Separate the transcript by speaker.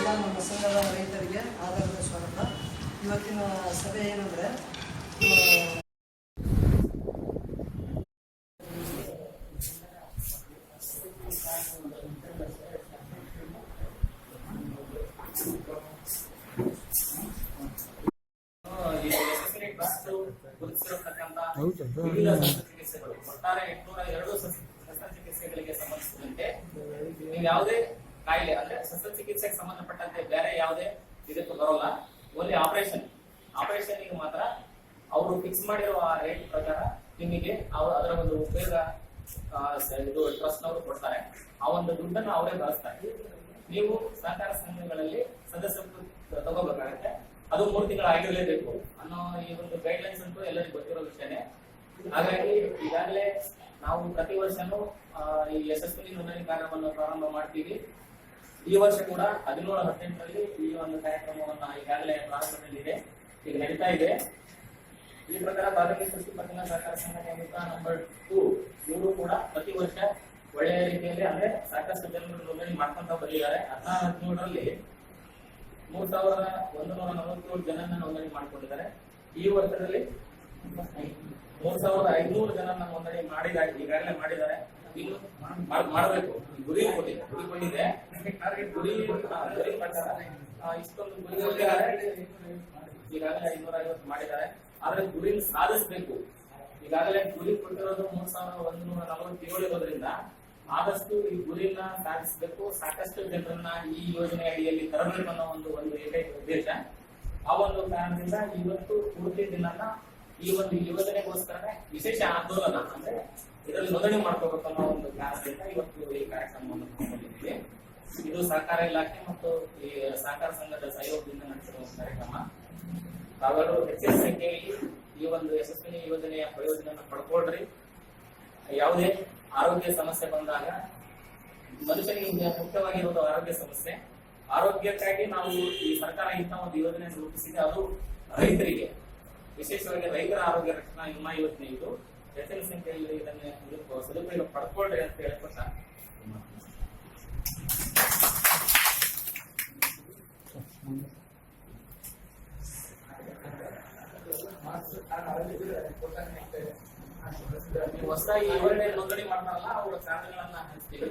Speaker 1: ಎಲ್ಲ ನಮ್ಮ ಸಂಘದ ರೈತರಿಗೆ ಆಧಾರದ ಸ್ವಾಗತ ಇವತ್ತಿನ ಸಭೆ ಏನಂದ್ರೆ
Speaker 2: ಒಟ್ಟಾರೆ ಎಂಟುನೂರ ಎರಡು ಶಸ್ತ್ರ- ಚಿಕಿತ್ಸೆಗಳಿಗೆ ಸಂಬಂಧಿಸಿದಂತೆ ಯಾವುದೇ ಕಾಯಿಲೆ, ಅಂದ್ರೆ ಶಸ್ತ್ರಚಿಕಿತ್ಸೆಗೆ ಸಂಬಂಧಪಟ್ಟಂತೆ ಬೇರೆ ಯಾವುದೇ ಇದಕ್ಕೂ ಬರೋಲ್ಲ. ಓನ್ಲಿ ಆಪರೇಷನ್ ಆಪರೇಷನ್ ಮಾತ್ರ ಅವರು ಫಿಕ್ಸ್ ಮಾಡಿರುವ ರೇಟ್ ಪ್ರಕಾರ ನಿಮಗೆ ಅವ್ರು ಅದರ ಒಂದು ಉಪಯೋಗ ಇದು ಟ್ರಸ್ಟ್ ಅವರು ಕೊಡ್ತಾರೆ. ಆ ಒಂದು ದುಡ್ಡನ್ನು ಅವರೇ ಬಳಸ್ತಾರೆ. ನೀವು ಸಹಕಾರ ಸಂಘಗಳಲ್ಲಿ ಸದಸ್ಯತ್ವ ತಗೋಬೇಕಾಗತ್ತೆ. ಅದು ಮೂರು ತಿಂಗಳು ಆಗಿರಲೇಬೇಕು ಅನ್ನೋ ಈ ಒಂದು ಗೈಡ್ ಲೈನ್ಸ್ ಅಂತೂ ಎಲ್ಲರಿಗೂ ಗೊತ್ತಿರೋ ವಿಷಯನೇ. ಹಾಗಾಗಿ ಈಗಾಗಲೇ ನಾವು ಪ್ರತಿ ವರ್ಷನೂ ಈ ಯಶಸ್ವಿನಿ ನೋಂದಣಿ ಕಾರ್ಯವನ್ನು ಪ್ರಾರಂಭ ಮಾಡ್ತೀವಿ. ಈ ವರ್ಷ ಕೂಡ ಹದಿನೇಳು ಹದಿನೆಂಟರಲ್ಲಿ ಈ ಒಂದು ಕಾರ್ಯಕ್ರಮವನ್ನು ಈಗಾಗಲೇ ಪ್ರಾರಂಭದಲ್ಲಿದೆ. ಈಗ ನಡೀತಾ ಇದೆ. ಈ ಪ್ರಕಾರ ಪ್ರಾಥಮಿಕ ಕೃಷಿ ಪತ್ತಿನ ಸಹಕಾರ ಸಂಘ ನೇಮಕ ನಂಬರ್ ಟೂ ಇವರು ಕೂಡ ಪ್ರತಿ ವರ್ಷ ಒಳ್ಳೆಯ ರೀತಿಯಲ್ಲಿ ಅಂದ್ರೆ ಸಾಕಷ್ಟು ಜನರು ನೋಂದಣಿ ಮಾಡ್ಕೊಂತ ಬಂದಿದ್ದಾರೆ. ಹದಿನಾರು ಹದಿನೇಳರಲ್ಲಿ ಮೂರ್ ಸಾವಿರದ ಒಂದು ನೂರ ನಲವತ್ತೇಳು ಜನರನ್ನ ನೋಂದಣಿ ಮಾಡ್ಕೊಂಡಿದ್ದಾರೆ. ಈ ವರ್ಷದಲ್ಲಿ ಮೂರ್ ಸಾವಿರದ ಐನೂರು ಜನರನ್ನ ನೋಂದಣಿ ಮಾಡಿದ್ದಾರೆ, ಈಗಾಗಲೇ ಮಾಡಿದ್ದಾರೆ. ಇನ್ನು ಮಾಡ್- ಮಾಡಬೇಕು. ಗುರಿ ಕೊಟ್ಟಿದೆ ಗುರಿ ಕೊಟ್ಟಿದೆ ಗುರಿ ಗುರಿ ಆ, ಇಷ್ಟೊಂದು ಗುರಿ ಈಗಾಗಲೇ ಐನೂರ ಐವತ್ತು ಮಾಡಿದ್ದಾರೆ. ಆದ್ರೆ ಗುರಿ ಸಾಧಿಸಬೇಕು. ಈಗಾಗಲೇ ಗುರಿ ಕೊಟ್ಟಿರೋದು ಮೂರ್ ಸಾವಿರದ ಒಂದು ನೂರ ನಲವತ್ತೇಳು ಇರೋದ್ರಿಂದ ಆದಷ್ಟು ಈ ಗುರಿನ ಸಾಧಿಸಬೇಕು. ಸಾಕಷ್ಟು ಜನರನ್ನ ಈ ಯೋಜನೆ ಅಡಿಯಲ್ಲಿ ತರಬೇಕು ಅನ್ನೋ ಒಂದು ಒಂದು ಏಕೈಕ ಉದ್ದೇಶ. ಆ ಒಂದು ಕಾರಣದಿಂದ ಇವತ್ತು ಪೂರ್ತಿ ದಿನನ ಈ ಒಂದು ಯೋಜನೆಗೋಸ್ಕರನೇ ವಿಶೇಷ ಆಂದೋಲನ ಅಂದ್ರೆ ಇದರಲ್ಲಿ ನೋಂದಣಿ ಮಾಡ್ಕೋಬೇಕು ಅನ್ನೋ ಒಂದು ಕಾರಣದಿಂದ ಇವತ್ತು ಈ ಕಾರ್ಯಕ್ರಮವನ್ನು ಹಮ್ಮಿಕೊಂಡಿದ್ದೀವಿ. ಇದು ಸಹಕಾರ ಇಲಾಖೆ ಮತ್ತು ಈ ಸಹಕಾರ ಸಂಘದ ಸಹಯೋಗದಿಂದ ನಡೆಸಿರುವ ಕಾರ್ಯಕ್ರಮ. ತಾವೆಲ್ಲರೂ ಹೆಚ್ಚಿನ ಸಂಖ್ಯೆಯಲ್ಲಿ ಈ ಒಂದು ಯಶಸ್ವಿನಿ ಯೋಜನೆಯ ಪ್ರಯೋಜನವನ್ನು ಪಡ್ಕೊಳ್ರಿ. ಯಾವುದೇ ಆರೋಗ್ಯ ಸಮಸ್ಯೆ ಬಂದಾಗ ಮನುಷ್ಯನಿಗೆ ಮುಖ್ಯವಾಗಿರುವುದು ಆರೋಗ್ಯ ಸಮಸ್ಯೆ. ಆರೋಗ್ಯಕ್ಕಾಗಿ ನಾವು ಈ ಸರ್ಕಾರ ಇಂಥ ಒಂದು ಯೋಜನೆ ರೂಪಿಸಿದೆ, ಅದು ರೈತರಿಗೆ. ವಿಶೇಷವಾಗಿ ರೈತರ ಆರೋಗ್ಯ ರಕ್ಷಣಾ ವಿಮಾ ಯೋಜನೆ ಇದು. ಹೆಚ್ಚಿನ ಸಂಖ್ಯೆಯಲ್ಲಿ ಇದನ್ನು ಸದುಪಯೋಗ ಪಡ್ಕೊಳ್ರಿ ಅಂತ ಹೇಳ್ಕೊಟ್ಟ ಹೊಸದಾಗಿ ಏಳನೇ ನೋಂದಣಿ ಮಾಡ್ತಾರಲ್ಲ ಅವರ ಕಾರಣಗಳನ್ನ ಹಂಚ್ತೀವಿ.